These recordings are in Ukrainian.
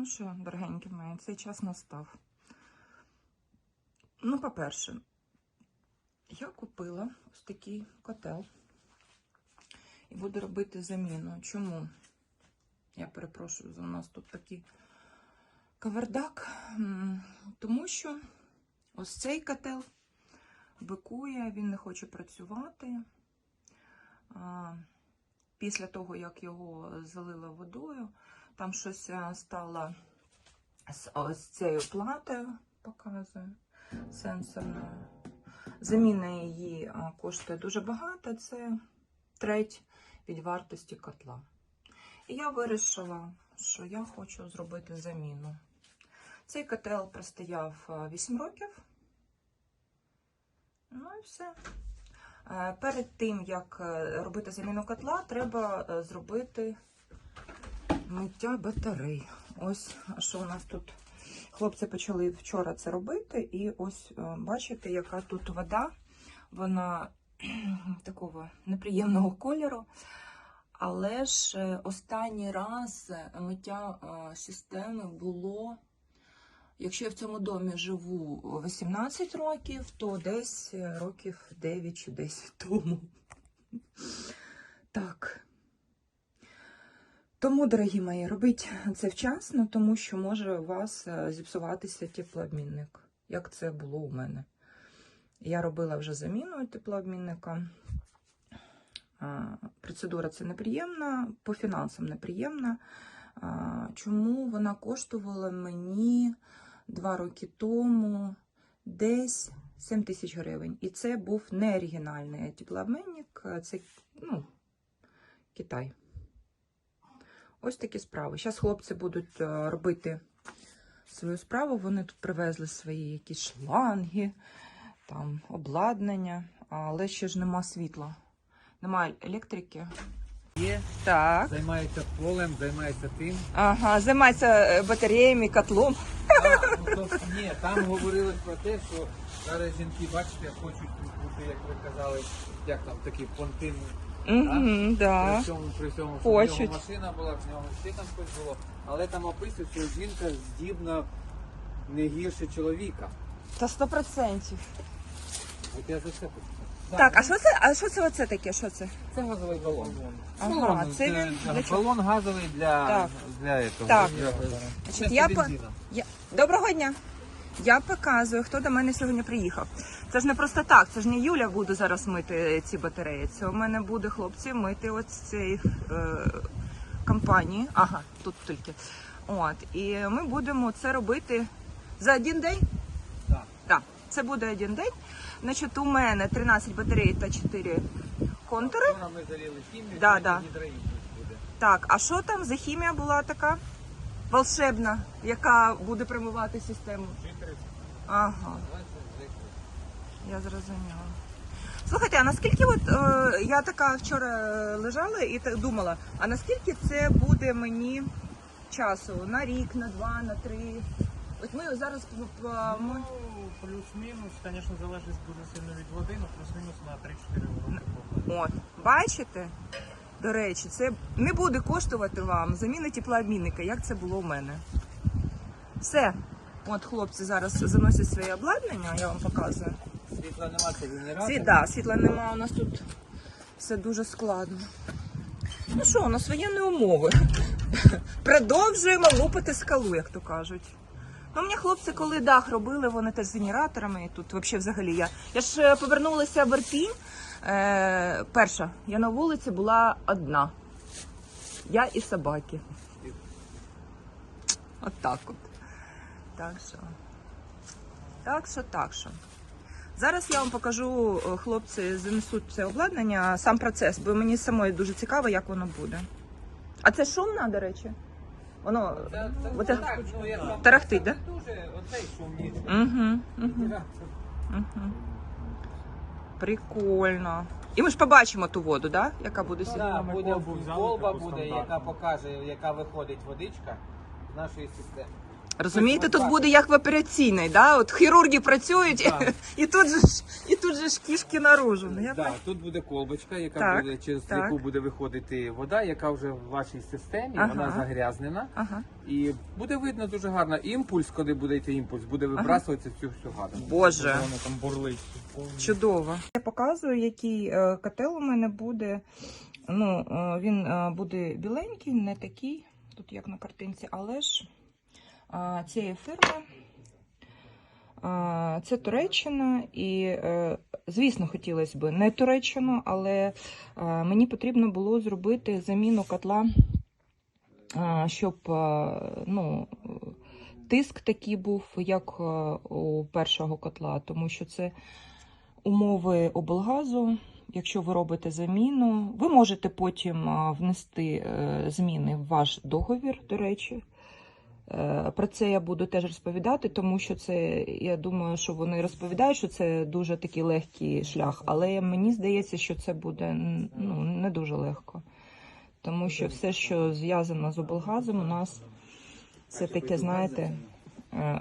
Ну що, дорогенькі мої, цей час настав. Ну, по-перше, я купила ось такий котел і буду робити заміну. Чому? Я перепрошую, за нас тут такий кавердак. Тому що ось цей котел бикує, він не хоче працювати. Після того, як його залила водою, там щось е, стало з ось цією платою, показую, сенсорною. Заміна її коштує дуже багато, це треть від вартості котла. І я вирішила, що я хочу зробити заміну. Цей котел простояв 8 років. Ну і все. Е, Перед тим, як е, робити заміну котла, треба е, зробити миття батарей. Ось що у нас тут. Хлопці почали вчора це робити, і ось е, бачите, яка тут вода. Вона такого неприємного кольору. Але ж е, останній раз миття е, системи було. Якщо я в цьому домі живу 18 років, то десь років 9 чи 10 тому. Так. Тому, дорогі мої, робіть це вчасно, тому що може у вас е, зіпсуватися теплообмінник, як це було у мене. Я робила вже заміну теплообмінника. Процедура це неприємна, по фінансам неприємна. Чому вона коштувала мені два роки тому десь 7 тисяч гривень. І це був не оригінальний теплообмінник, це ну, Китай. Ось такі справи. Зараз хлопці будуть е, робити свою справу. Вони тут привезли свої якісь шланги, там обладнання, але ще ж нема світла, немає електрики. Є, Так. займається полем, займається тим. Ага, займається е, батареями, котлом. А, ну, то, ні, там говорили про те, що зараз жінки, бачите, хочуть бути, як ви казали, як там такі понтин. Угу, да. При цьому, при цьому, щоб в Хочуть. нього машина була, в нього ще там щось було. Але там описують, що жінка здібна не гірше чоловіка. Та сто процентів. От я за це хочу. Так, а що це? А що це оце таке? Що це? Це газовий балон. Ага, Балон, це він для чого? балон газовий для, Так. для, этого, Так. для, Значить, для я по- Я... Доброго дня. Я показую, хто до мене сьогодні приїхав. Це ж не просто так, це ж не Юля буде зараз мити ці батареї. Це у мене буде хлопці мити ось цієї е, компанії. Ага, тут тільки. От. І ми будемо це робити за один день. Так. Так, це буде один день. Значить, у мене 13 батарей та 4 контури. Вчора ми заріли хімію, Да, да. буде. Так, а що там за хімія була така волшебна, яка буде промивати систему? Ага. Я зрозуміла. Слухайте, а наскільки от е, я така вчора лежала і так думала, а наскільки це буде мені часу? На рік, на два, на три? От ми зараз п- п- ми... Ну, плюс-мінус, звісно, залежить дуже сильно від води, але плюс-мінус на 3-4 роки. От, бачите? До речі, це не буде коштувати вам заміна теплообмінника, як це було у мене. Все. От хлопці зараз заносять своє обладнання, я вам показую. Світла нема, це генератор. Світ, да, світла нема, у нас тут все дуже складно. Ну що, у нас воєнні умови. Продовжуємо лупати скалу, як то кажуть. Ну, мені хлопці, коли дах робили, вони теж з генераторами. І тут взагалі взагалі я. Я ж е, повернулася в Ірпінь. Е, перша, я на вулиці була одна. Я і собаки. От так от. Так що. Так що, так що. Зараз я вам покажу, е, хлопці занесуть це обладнання, сам процес, бо мені самої дуже цікаво, як воно буде. А це шумно, до речі? Воно Це, це, Оце- це так, ну, я Тарахтить, да? Дуже оцей шумний. Угу, угу, угу. Прикольно. І ми ж побачимо ту воду, да? яка буде сюди. Да, Ми буде колба буде, яка покаже, яка виходить водичка з нашої системи. Розумієте, тут буде як в операційній, да? От хірурги працюють, Так. і тут же ж і тут же ж кішки наружу. Ну, я Да, так. тут буде колбочка, яка Так, буде через так. яку буде виходити вода, яка вже в вашій системі, Ага. вона загрязнена. Ага. І буде видно дуже гарно імпульс, коли буде йти імпульс, буде вибрасуватися цю всю гадость. Боже. Воно там бурлить. Чудово. Я показую, який е, котел у мене буде. Ну, е, він е, буде біленький, не такий, тут як на картинці, але ж цієї фірми. Це Туреччина, і, е, звісно, хотілося б не Туреччину, але е, мені потрібно було зробити заміну котла, е, щоб ну, тиск такий був, як у першого котла, тому що це умови облгазу. Якщо ви робите заміну, ви можете потім внести зміни в ваш договір, до речі. Е, Про це я буду теж розповідати, тому що це, я думаю, що вони розповідають, що це дуже такий легкий шлях, але мені здається, що це буде ну, не дуже легко. Тому що все, що зв'язано з облгазом, у нас це таке, знаєте, е,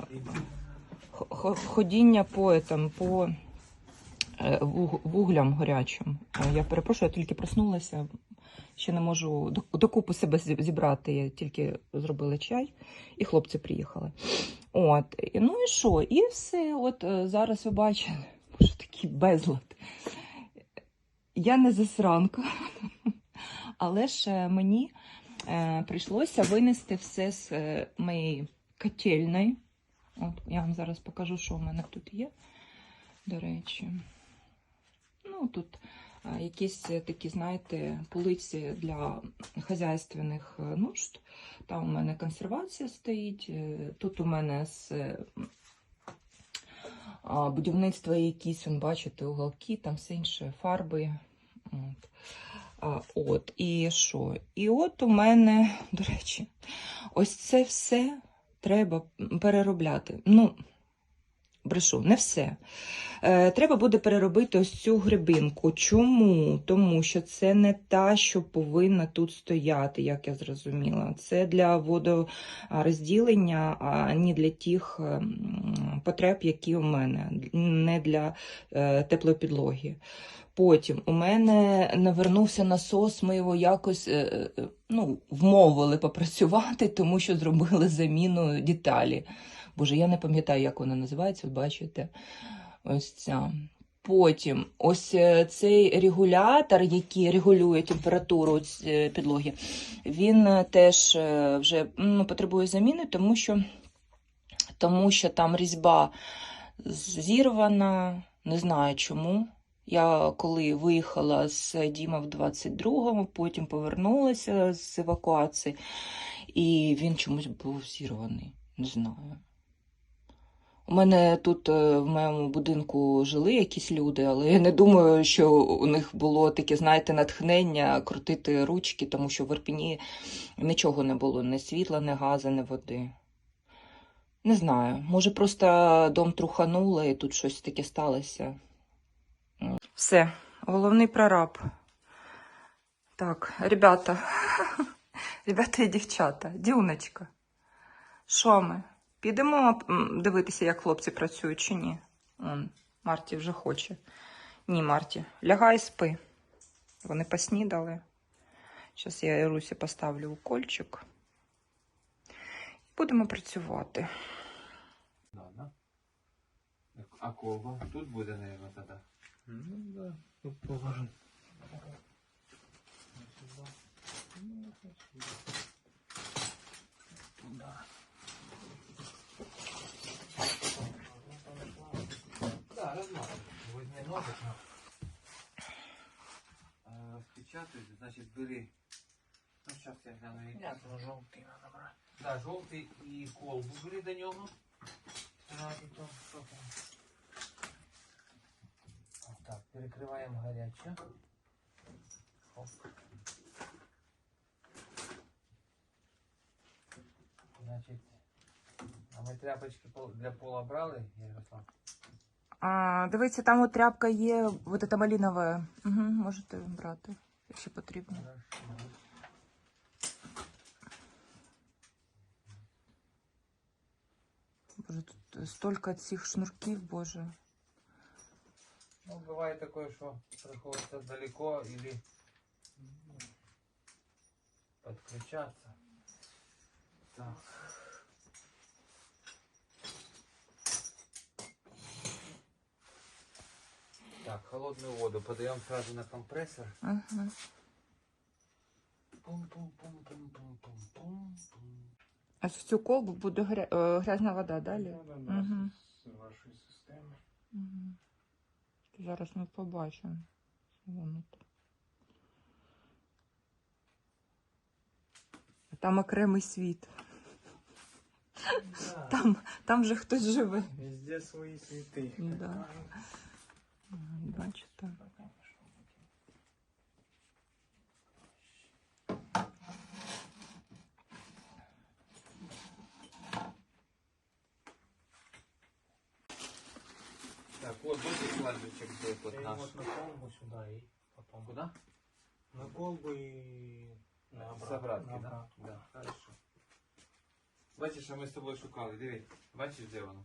ходіння по, по е, вуглям гарячим. Е, Я перепрошую, я тільки проснулася. Ще не можу до- докупи себе зібрати. Я тільки зробила чай, і хлопці приїхали. От, ну і що? І все. От е, зараз ви бачите, що такий безлад. Я не засранка, але ж мені е, прийшлося винести все з е, моєї котельної. От, я вам зараз покажу, що в мене тут є. До речі. Ну, тут якісь е, такі, знаєте, полиці для хазяйственних е, нужд. Там у мене консервація стоїть. е, Тут у мене з будівництва якісь, он, бачите, уголки, там все інше, фарби. От. От, і що? І от у мене, до речі, ось це все треба переробляти. Ну, брешу, не все. Е, треба буде переробити ось цю грибинку. Чому? Тому що це не та, що повинна тут стояти, як я зрозуміла. Це для водорозділення, а не для тих ем, потреб, які у мене, не для е, теплої підлоги. Потім у мене навернувся насос, ми його якось е, ну, вмовили попрацювати, тому що зробили заміну деталі. Боже, я не пам'ятаю, як вона називається, от бачите. Ось ця. Потім ось е, цей регулятор, який регулює температуру підлоги, він е, теж е, вже ну, потребує заміни, тому що, тому що там різьба зірвана, не знаю чому. Я коли виїхала з Діма в 22-му, потім повернулася з евакуації, і він чомусь був зірваний. Не знаю. У мене тут е, в моєму будинку жили якісь люди, але я не думаю, що у них було таке, знаєте, натхнення крутити ручки, тому що в Ірпіні нічого не було: ні світла, ні газу, ні води. Не знаю. Може, просто дом трухануло і тут щось таке сталося. Все, головний прораб. Так, ребята, ребята і дівчата, дюночка. Що ми? Підемо дивитися, як хлопці працюють чи ні? Он, Марті вже хоче. Ні, Марті, лягай спи. Вони поснідали. Зараз я Ірусі поставлю укольчик. Будемо працювати. Да, да. А колба? Тут буде, мабуть, тоді. Ну да, тут положено. Да, Возьми ножик. А, Розпечатуй, значить бери. Ну, зараз я гляну. які. Ні, це жовтий надо брати. Да, жовтий і колбу бери до нього. Зразу то, що там. Так, перекриваємо гаряче. Хоп. Значить, а ми тряпочки пол- для пола брали, Ярослав? А, дивіться, там от тряпка є, вот эта малинова. Угу, можете брати, якщо потрібно. Боже, тут столько цих шнурків, боже. Ну, буває таке, що приходиться далеко или підключатися. Так. Так, холодную воду подаем сразу на компрессор. Ага. Пум-пум-пум-пум-пум-пум-пум. А в цю колбу буде гря... е, грязна вода далі? Да, да, да, Мгм. з вашої системи. Угу. Зараз ми побачимо. що воно там. Там окремий світ. Да. Там, там же хтось живе. Везде свої світи. Да. Ага, Бачите. Так, вот будет ладочек где вот Я наш. вот на колбу сюда и потом. Куда? На колбу и на С обратно. обратки, на да? обратку. Да, хорошо. Бачиш, що ми з тобою шукали, диви. Бачиш, де воно?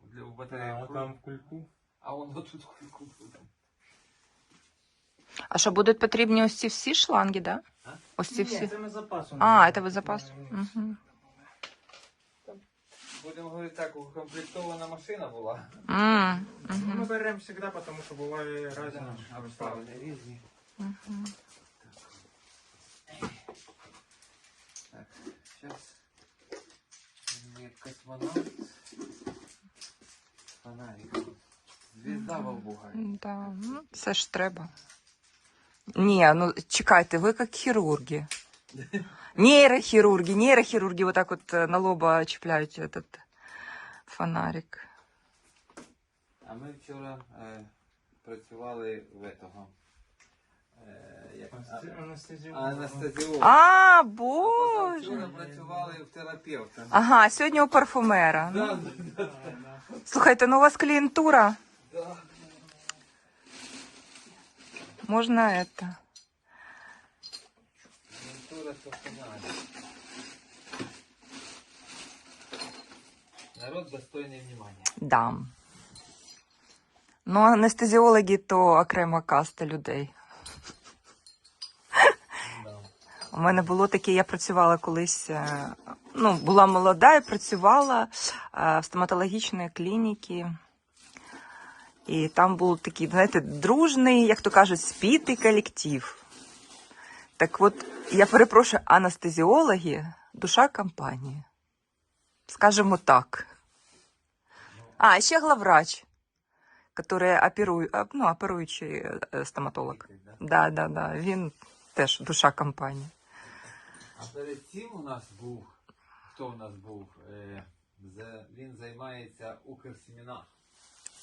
Для у батареї. А вкрут- там в кульку. А воно тут кульку буде. А що будуть потрібні ось ці всі шланги, да? А? Ось ці Ні, всі. це ми запасом. А, це ви запас? Угу. Будемо говорити так, укомплектована машина була. М, Ну, ми мгм, беремо завжди, тому що буває разні. обставини різні. мгм. Так, зараз. Мне космонавт. Фонарик. Звезда Волбуга. Да, ну, це ж треба. Ні, ну чекайте, ви як хірурги. Нейрохірурги, нейрохірурги вот так вот э, на лоба чіпляють этот фонарик. А ми вчора е, працювали в этого. Е, як, а- Анестезію. анестезіолог. А, Вчора боже. працювали в терапевта. Ага, сьогодні у парфумера. Ну, Да, да, Слухайте, ну у вас клієнтура. да. Можна это. Народ достойний внимания. Да. Ну, анестезіологи то окрема каста людей. Да. У мене було таке, я працювала колись, е, ну, була молода і працювала е, в стоматологічній клініці. І там був такий, знаєте, дружний, як то кажуть, спітий колектив. Так от, я перепрошую, анестезіологи душа компанії. Скажемо так. А, ще главврач, який оперує, ну, оперуючий е, стоматолог. Да. Да, да. Він теж душа компанії. А перед цим у нас був, хто у нас був? Е, він займається Укрсемінар.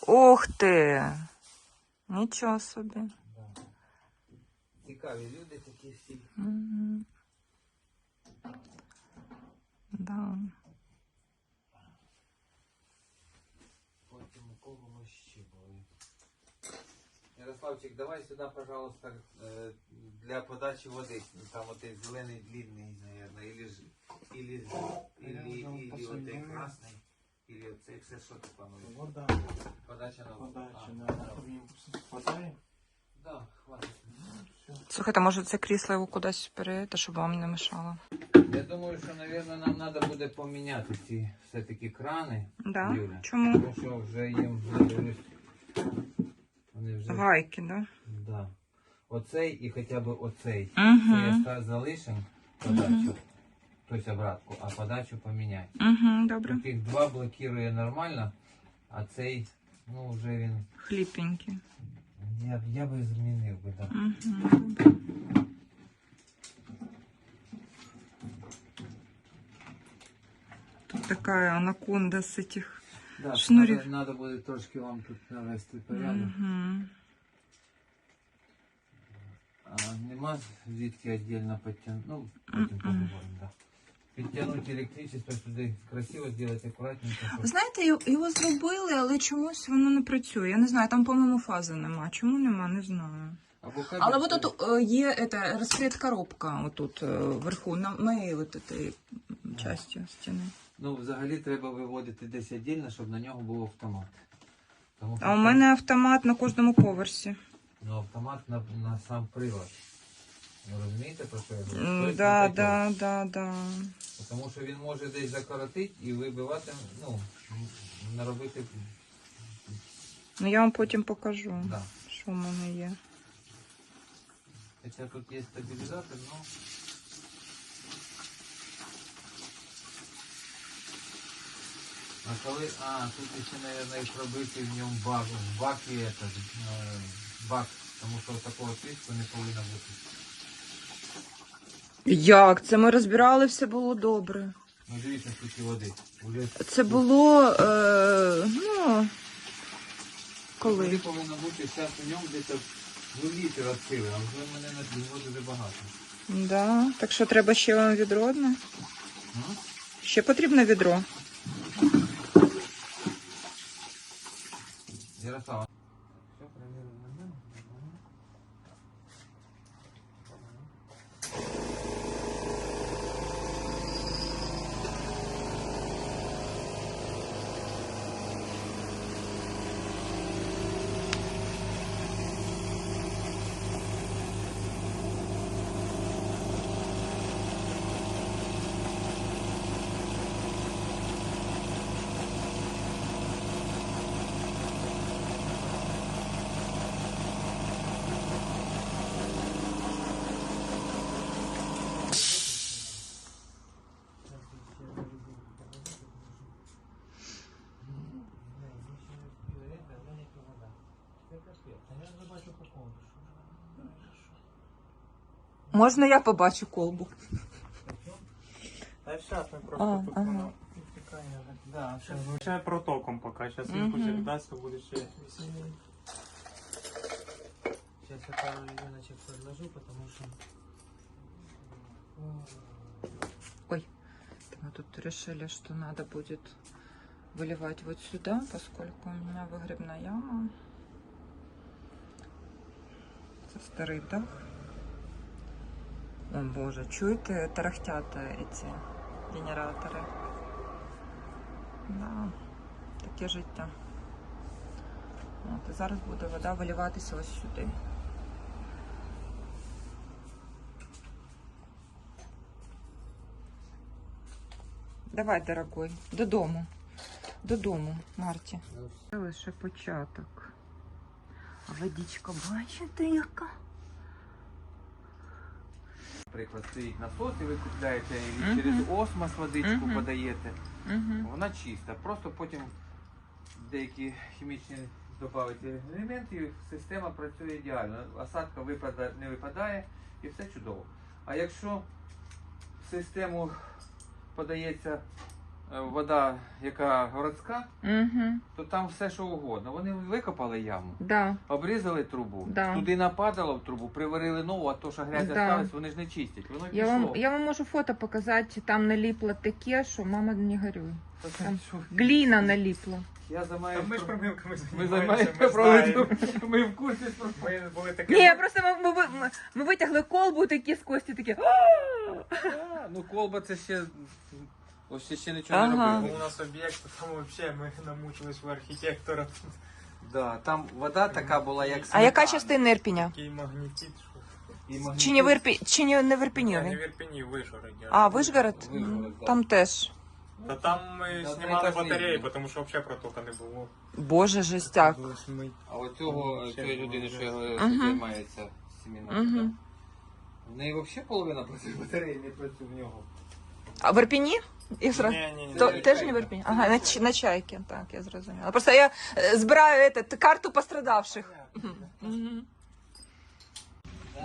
Ух ти! Нічого собі. Да. Цікаві люди такі всі. Мгм. Да. Потім у кого ми ще були. Ярославчик, давай сюди, пожалуйста, е, для подачі води. Там отей зелений длинний, наверное, или ж или, з- или, Я вже или отей посоединив. Или оцей все, що ти плануєш. Вода. Подача на Подача, А, да. Хватає? Да, хватить. Слухайте, може це крісло його кудись перейти, щоб вам не мешало? Я думаю, що, наверное, нам треба буде поміняти ці все-таки крани. Да? Юля. Чому? Тому що вже їм вони вже. Гайки, да? Да. Оцей і хоча б оцей. Це Угу. я ста- залишим подачу, тобто обратку, а подачу поміняй. Угу, добре. Таких два блокує нормально, а цей, ну вже він. Хліпенький. Я, б- я би змінив би, так. Да. Угу. Тут такая анаконда з этих. Да, Шнурів. Надо, надо буде трошки вам тут навести порядок. Угу. А нема звідки віддільно підтягнути. Ну, потім Мгм. поговоримо, да. Підтягнути електричество сюди красиво зробити, акуратненько. Ви знаєте, його- його зробили, але чомусь воно не працює. Я не знаю, там, по-моєму, фази нема. Чому нема, не знаю. Або кабель Але от тут е, є ета, розкрит коробка отут е, вверху, на моєї от этой, м, частю стіни. Ну, взагалі треба виводити десь віддільно, щоб на нього був автомат. Тому А у мене автомат на кожному поверсі. Ну, автомат на, на сам прилад. Ви розумієте, про що я говорю? Да, да, да, да. Тому що він може десь закоротити і вибивати, ну, наробити. Ну я вам потім покажу, Да. що в мене є. Хоча тут є стабілізатор, ну. А коли. А, тут ще, мабуть, і пробити в ньому бак, в бакі этот, е, бак, тому що такого тиску не повинно бути. Як? Це ми розбирали, все було добре. Ну дивіться, скільки води. Уже Це було. Е, ну. Води Коли? повинно бути зараз у ньому десь ну, літр відсили, а вже мене на води дуже багато. Да. Так що треба ще вам відро одне? М? Ще потрібно відро. Ярослава. Можна я побачу колбу? Та зараз ми просто А, тут ага. воно підтікає. Да, ще, ще протоком поки. Зараз він Мгм. хоче дасть, то буде ще веселее. Сейчас я пару ледяночек подложу, потому что... Мы тут решили, что надо будет выливать вот сюда, поскольку у меня выгребная яма. Це старий дах. О боже, чуєте, тарахтят эти генератори. Да, таке життя. От, і зараз буде вода виливатися ось сюди. Давай, дорогой, додому. Додому, Марті. Це лише початок. Водичка, бачите, яка? Наприклад, стоїть насос і ви купляєте і Мгм. через осмос водичку Мгм. подаєте. Угу. Вона чиста. Просто потім деякі хімічні додати елементи, і система працює ідеально. Осадка випада, не випадає і все чудово. А якщо в систему подається вода, яка городська, Угу. то там все що угодно. Вони викопали яму. Да. Обрізали трубу, Да. туди нападало в трубу, приварили нову, а то, що грязь Да. осталась, вони ж не чистять. Воно Я пішло. вам, я вам можу фото показати, там наліпло таке, що мама не там? Гліна наліпла. Я Та ми ж промивками Ми займаємося, займаємося ми знаємо. Ми в курсі Ми були такі... Ні, просто ми, ми, ми, ми витягли колбу такі з кості такі. А, Ну колба це ще. Ось ще, ще нічого не Ага. робили. У нас об'єкт, там взагалі ми намучились в архітектора. Да, там вода така була, як А яка частина Ірпіня? Такий магнітит, що... І магнітит- Чи не в, Ірпі... Чи не, не в не в Ірпені, Вишгороді. А, Вишгород? Там теж. Та там ми На знімали батареї, кожній. тому що взагалі протока не було. Боже, жестяк. А от цього Ще цієї людини, що я Мгм. займається семінаром. Угу. В неї взагалі половина батареї, не працює в нього. А в Ірпіні? Я зра... Ні, ні, ні. То, Це теж Чайка. не в Ірпіні? Ага, на, Ч- на чайки, так, я зрозуміла. Просто я е, збираю этот, карту пострадавших. Мгм.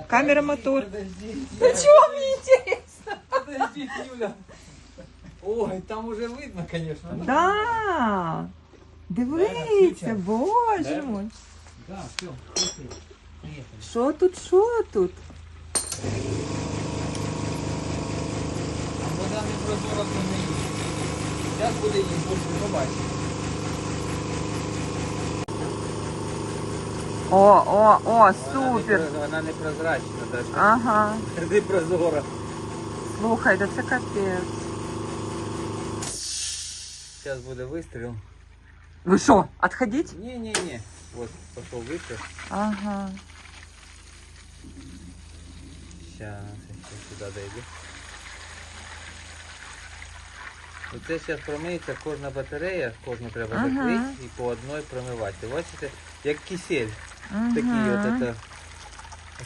Камера, мотор. Подожди. Ну чого мені інтересно? Подожди, Юля. Ой, там уже видно, конечно. Да. Дивися, боже мой. Да, все, слушай. Поехали. Що тут, що тут? А вода не прозора, то не їсть. Зараз буде їсти, ви побачите. О, о, о, Вона супер. не, вона не прозрачна, навіть. Ага. Не прозора. Слухай, да це капець. Зараз буде вистріл. Ви що, відходіть? Не-не-не. Вот пошел выстрел. Ага. Сейчас, сейчас сюда дойду. Оце зараз промиється кожна батарея, кожну треба Ага. закрити і по одній промивати. Бачите, як кисель. Такі от это,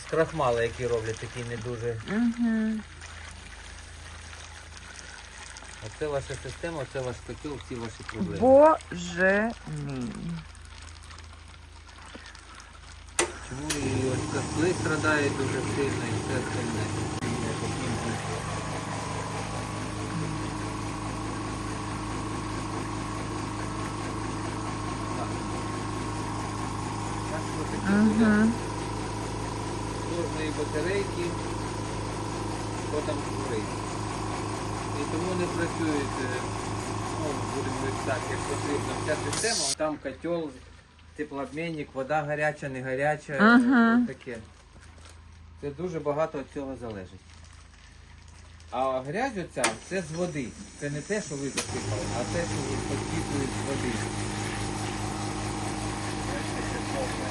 з крахмала, які роблять, такі не дуже. Угу. Оце ваша система, оце ваш котел, всі ваші проблеми. Боже мій. Чому і ось котли страдають дуже сильно і все остальне. Так, що таке буде? Угу. кожної батарейки, що там згорить. І тому не працюють, ну, будемо говорити так, як потрібно. Вся система, там котел, теплообмінник, вода гаряча, не гаряча, Ага. таке. Це дуже багато від цього залежить. А грязь оця це з води. Це не те, що ви засипали, а те, що ви підпитують з води. Бачите, це топливо.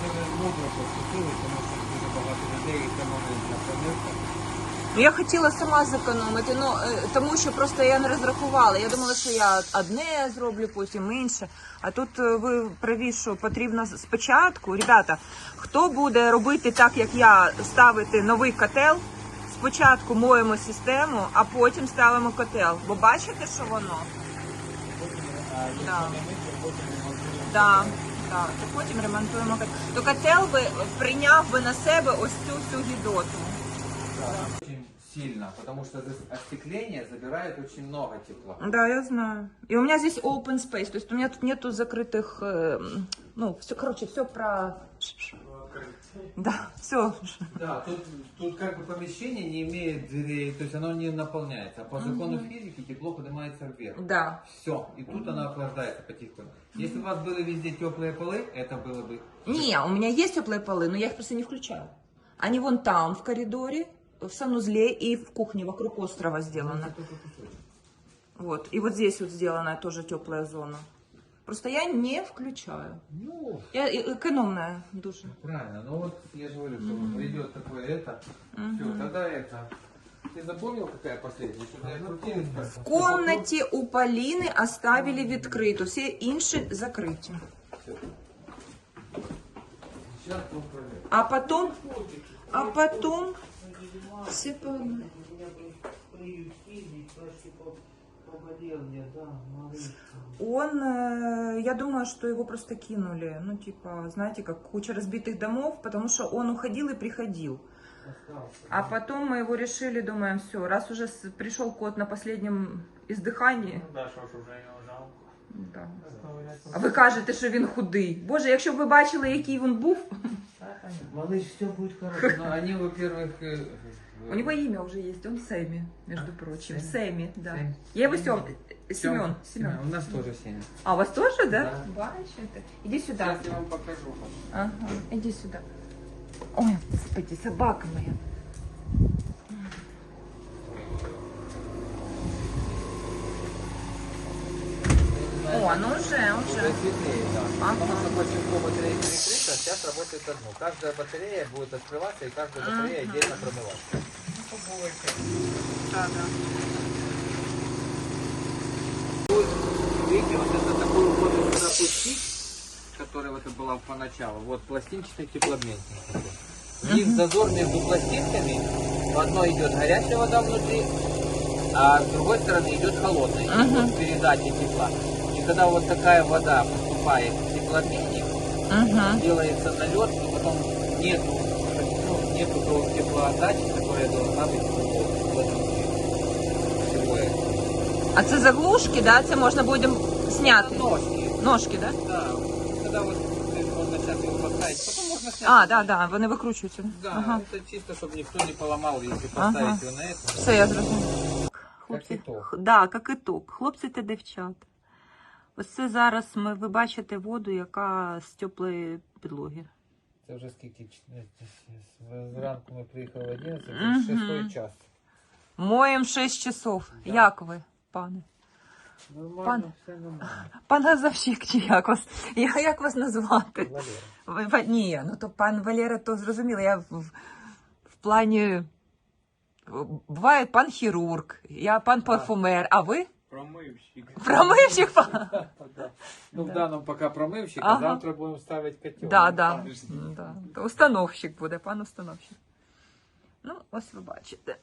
Це ви мудро поступили, тому що дуже багато людей економить на промивках. Ну, я хотіла сама зекономити, ну е, тому що просто я не розрахувала. Я думала, що я одне зроблю, потім інше. А тут е, ви праві, що потрібно спочатку, ребята, хто буде робити так, як я, ставити новий котел. Спочатку моємо систему, а потім ставимо котел. Бо бачите, що воно? Да. Да, да. То потім ремонтуємо котел. То котел би прийняв би на себе ось цю всю гідоту. Сильно, потому что остекление забирает очень много тепла. Да, я знаю. И у меня здесь open space, то есть у меня тут нету закрытых, э, ну, все, короче, все про... Да, все. Да, тут, тут как бы помещение не имеет дверей, то есть оно не наполняется. А по закону физики тепло поднимается вверх. Да. Все, и тут оно охлаждается потихоньку. Если у вас были везде теплые полы, это было бы... Не, у меня есть теплые полы, но я их просто не включаю. Они вон там, в коридоре, в санузле и в кухне вокруг острова сделано. Вот. И вот здесь вот сделана тоже теплая зона. Просто я не включаю. Ну, Я э- экономная душа. правильно. Ну вот я же говорю, что идет такое это. Все, тогда это... Ты запомнил, какая последняя? Что-то я крутились как В комнаті у Поліни оставили відкриту, всі інші закриті. Сейчас поправляю. А потом, а потом все по... Он, э, я думаю, что его просто кинули, ну типа, знаете, как куча разбитых домов, потому что он уходил и приходил. А потом мы его решили, думаем, все, раз уже с- пришел кот на последнем издыхании, Ну да, що ж уже його жалко. да. а ви кажете, що він худий. Боже, якщо б ви бачили, який він був, Малыш, все будет хорошо. Но они, во-первых... э, у него имя уже есть, он Сэмми, между прочим. Сэмми. Сэмми, да. Сэм. Я его Сем, Семен, Семен. Семен. У нас тоже Семен. А, у вас тоже, да? Да. Бачите? Иди сюда. Сейчас я вам покажу. Ага, иди сюда. Ой, господи, собака моя. О, ну уже, Уже уже. светлее, да. Ага. Потому что большинство батарей перекрыто, сейчас работает одно. Каждая батарея будет открываться и каждая батарея Ага. отдельно промываться. Да, да. Видите, вот это такой вот сюда пустить, который вот это была поначалу, вот пластинчатый теплообменник. такой. Есть зазор между пластинками, в одной идет горячая вода внутри, а с другой стороны идет холодная, Мгм. вот передача тепла. И когда вот такая вода поступает в теплообменник, Угу. делается налет, и потом нету, ну, нету того теплоотдачи, которая должна быть вот в этом всего этого. А це заглушки, да? Це можна буде зняти. Ножки. Ножки, да? Да, когда вот э, можно сейчас его поставить, потом можно снять. А, да, да, вони викручуються. Да, Ага. это чисто, чтобы никто не поломал, если Ага. поставить его на это. Все, я зрозуміла. Як ітог. х- да, як ітог. Хлопці та дівчата. Ось це зараз ми, ви бачите воду, яка з теплої підлоги. Це вже скільки? Е, з- Зранку ми приїхали в 11, Мгм. це шестой час. Моєм 6 часов. Да. Як ви, пане? Нормально, Пан- все нормально. Пан Газовщик, чи як вас? Я, як вас назвати? Валера. Ва- Ні, ну то пан Валера, то зрозуміло. Я в, в плані. Буває пан хірург, я пан парфумер, а ви? Промивщик. Промивщик. Ну, в даному пока промивщик, Ага. а завтра будемо ставити котел. Да, да. да. То установщик буде, пан установщик. Ну, ось ви бачите.